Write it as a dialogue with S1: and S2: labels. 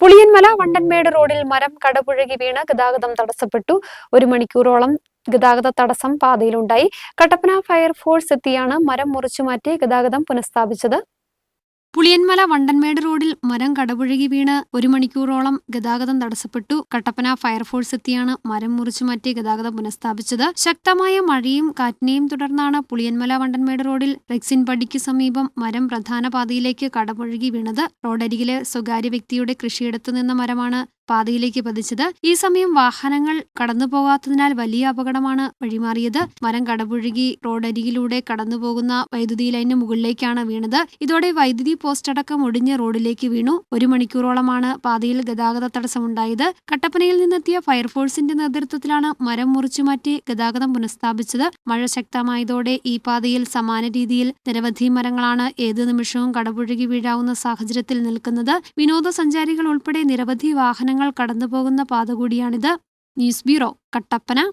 S1: പുളിയൻമല വണ്ടൻമേട് റോഡിൽ മരം കടപുഴകി വീണ് ഗതാഗതം തടസ്സപ്പെട്ടു. ഒരു മണിക്കൂറോളം ഗതാഗത തടസ്സം പാതയിലുണ്ടായി. കട്ടപ്പന ഫയർഫോഴ്സ് എത്തിയാണ് മരം മുറിച്ചുമാറ്റി ഗതാഗതം പുനഃസ്ഥാപിച്ചത്. പുളിയൻമല വണ്ടൻമേട് റോഡിൽ മരം കടപുഴകി വീണ് ഒരു മണിക്കൂറോളം ഗതാഗതം തടസ്സപ്പെട്ടു. കട്ടപ്പന ഫയർഫോഴ്സ് എത്തിയാണ് മരം മുറിച്ചു മാറ്റി ഗതാഗതം പുനഃസ്ഥാപിച്ചത്. ശക്തമായ മഴയും കാറ്റിനെയും തുടർന്നാണ് പുളിയൻമല വണ്ടൻമേട് റോഡിൽ റെക്സിൻ പടിക്ക് സമീപം മരം പ്രധാന പാതയിലേക്ക് കടപുഴകി വീണത്. റോഡരികിലെ സ്വകാര്യ വ്യക്തിയുടെ കൃഷിയിടത്തു നിന്ന മരമാണ് പാതയിലേക്ക് പതിച്ചത്. ഈ സമയം വാഹനങ്ങൾ കടന്നു പോകാത്തതിനാൽ വലിയ അപകടമാണ് വഴിമാറിയത്. മരം കടപുഴുകി റോഡരികിലൂടെ കടന്നുപോകുന്ന വൈദ്യുതി ലൈനിന് മുകളിലേക്കാണ് വീണത്. ഇതോടെ വൈദ്യുതി പോസ്റ്റ് അടക്കം ഒടിഞ്ഞ് റോഡിലേക്ക് വീണു. ഒരു മണിക്കൂറോളമാണ് പാതയിൽ ഗതാഗത തടസ്സമുണ്ടായത്. കട്ടപ്പനയിൽ നിന്നെത്തിയ ഫയർഫോഴ്സിന്റെ നേതൃത്വത്തിലാണ് മരം മുറിച്ചുമാറ്റി ഗതാഗതം പുനഃസ്ഥാപിച്ചത്. മഴ ശക്തമായതോടെ ഈ പാതയിൽ സമാന രീതിയിൽ നിരവധി മരങ്ങളാണ് ഏത് നിമിഷവും കടപുഴകി വീഴാവുന്ന സാഹചര്യത്തിൽ നിൽക്കുന്നത്. വിനോദസഞ്ചാരികൾ ഉൾപ്പെടെ നിരവധി വാഹനങ്ങൾ കടന്നുപോകുന്ന പാത കൂടിയാണിത്. News bureau Kattappana.